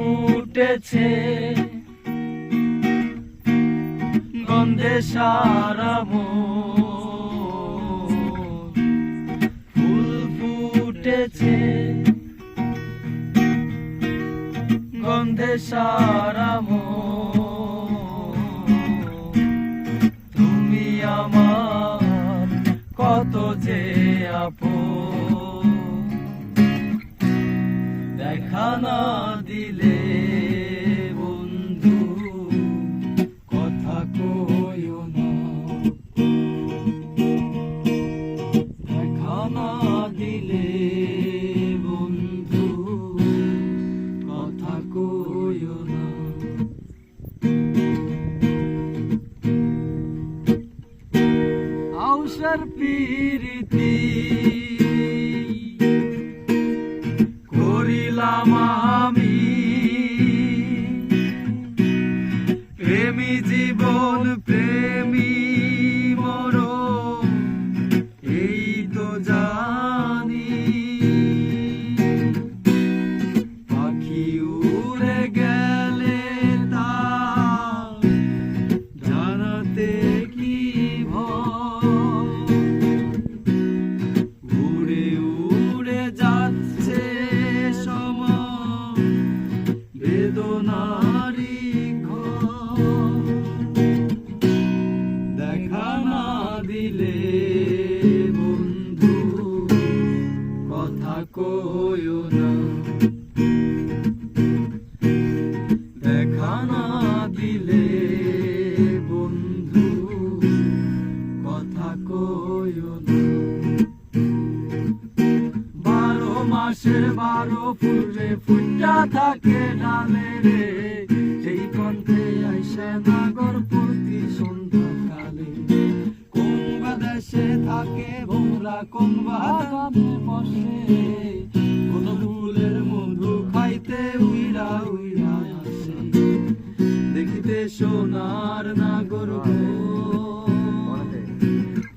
ফুটেছে গন্ধে সারা। ফুল ফুটেছে গন্ধে সারা। তুমি আমার কত যে আপন না দিলে বন্ধু কথা দেখা না দিলে বন্ধু কথা কইও না। আউসার পিরিতি করিলাম আমি প্রেমী কইও না দেখা দিলে বন্ধু, কথা কইও বারো মাসের বারো ফুলে ফুটা থাকে ডালে রে এই কণ্ঠে আইসে নাগর প্রতি সন্ধ্যাকালে। কোন দেশে থাকে ভোমরা, কোন বসে। সোনার নাগর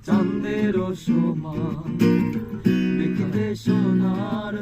চাঁদের সমান দেখিতে সোনার